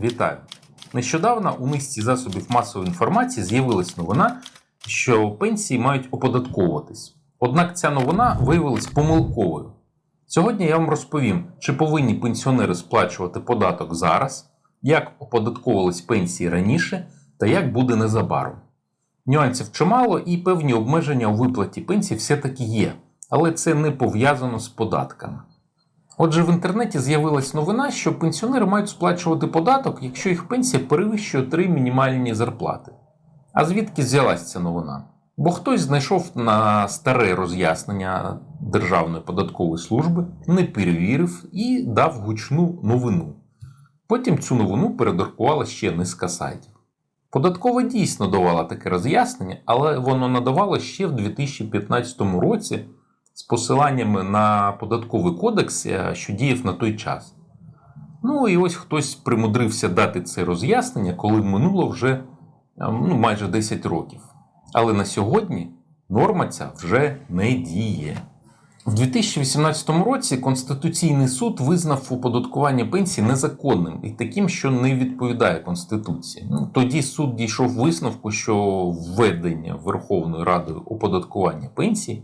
Вітаю! Нещодавно у низці засобів масової інформації з'явилась новина, що пенсії мають оподатковуватись. Однак ця новина виявилась помилковою. Сьогодні я вам розповім, чи повинні пенсіонери сплачувати податок зараз, як оподатковувались пенсії раніше та як буде незабаром. Нюансів чимало і певні обмеження у виплаті пенсій все-таки є, але це не пов'язано з податками. Отже, в інтернеті з'явилась новина, що пенсіонери мають сплачувати податок, якщо їх пенсія перевищує три мінімальні зарплати. А звідки взялась ця новина? Бо хтось знайшов на старе роз'яснення Державної податкової служби, не перевірив і дав гучну новину. Потім цю новину передрукувала ще низка сайтів. Податкова дійсно давала таке роз'яснення, але воно надавало ще в 2015 році з посиланнями на податковий кодекс, е, що діяв на той час. Ну і ось хтось примудрився дати це роз'яснення, коли минуло вже е, ну, майже 10 років. Але на сьогодні норма ця вже не діє. В 2018 році Конституційний суд визнав оподаткування пенсій незаконним і таким, що не відповідає Конституції. Ну, тоді суд дійшов висновку, що введення Верховною Радою оподаткування пенсій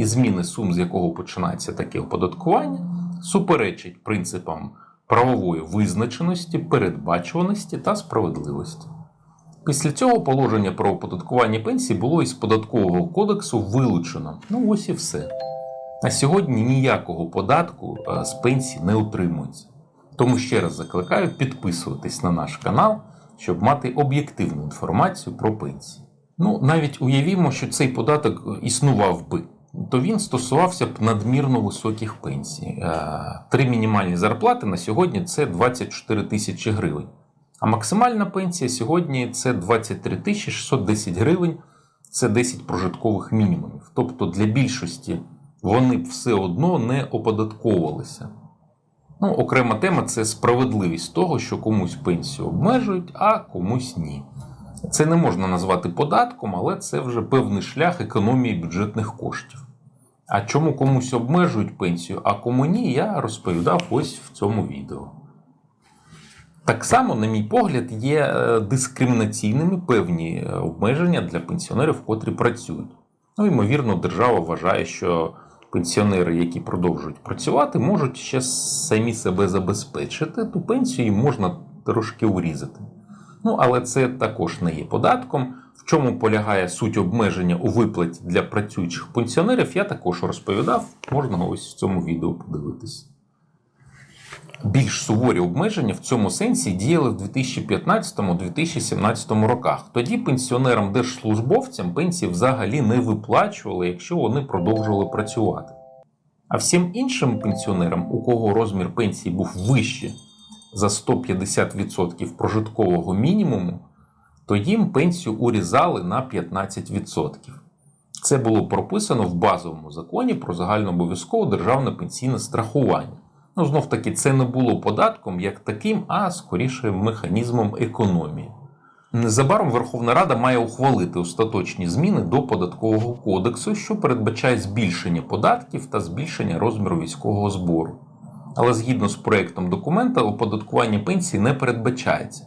і зміни сум, з якого починається таке оподаткування, суперечить принципам правової визначеності, передбачуваності та справедливості. Після цього положення про оподаткування пенсій було із податкового кодексу вилучено. Ну ось і все. На сьогодні ніякого податку е, з пенсій не утримується. Тому ще раз закликаю підписуватись на наш канал, щоб мати об'єктивну інформацію про пенсії. Ну, навіть уявімо, що цей податок існував би, то він стосувався б надмірно високих пенсій. Е, Три мінімальні зарплати на сьогодні це 24 тисячі гривень. А максимальна пенсія сьогодні це 23 тисячі 610 гривень, це 10 прожиткових мінімумів. Тобто для більшості вони б все одно не оподатковувалися. Ну, окрема тема це справедливість того, що комусь пенсію обмежують, а комусь ні. Це не можна назвати податком, але це вже певний шлях економії бюджетних коштів. А чому комусь обмежують пенсію, а кому ні, я розповідав ось в цьому відео. Так само, на мій погляд, є е, дискримінаційними певні е, обмеження для пенсіонерів, котрі працюють. Ну, ймовірно, держава вважає, що пенсіонери, які продовжують працювати, можуть ще самі себе забезпечити, ту пенсію їм можна трошки урізати. Ну, але це також не є податком. В чому полягає суть обмеження у виплаті для працюючих пенсіонерів, я також розповідав. Можна ось в цьому відео подивитись. Більш суворі обмеження в цьому сенсі діяли в 2015-2017 роках. Тоді пенсіонерам-держслужбовцям пенсії взагалі не виплачували, якщо вони продовжували працювати. А всім іншим пенсіонерам, у кого розмір пенсії був вищий за 150% прожиткового мінімуму, то їм пенсію урізали на 15%. Це було прописано в базовому законі про загальнообов'язкове державне пенсійне страхування. Ну, знов таки, це не було податком як таким, а скоріше механізмом економії. Незабаром Верховна Рада має ухвалити остаточні зміни до податкового кодексу, що передбачає збільшення податків та збільшення розміру військового збору. Але згідно з проєктом документа, оподаткування пенсії не передбачається.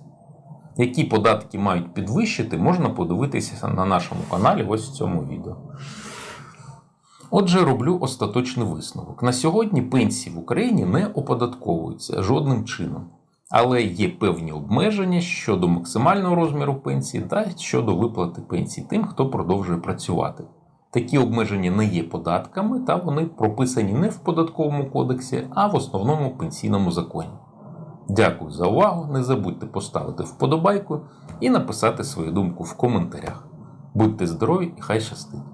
Які податки мають підвищити, можна подивитися на нашому каналі ось в цьому відео. Отже, роблю остаточний висновок. На сьогодні пенсії в Україні не оподатковуються жодним чином, але є певні обмеження щодо максимального розміру пенсії та щодо виплати пенсії тим, хто продовжує працювати. Такі обмеження не є податками, та вони прописані не в податковому кодексі, а в основному пенсійному законі. Дякую за увагу. Не забудьте поставити вподобайку і написати свою думку в коментарях. Будьте здорові і хай щастить!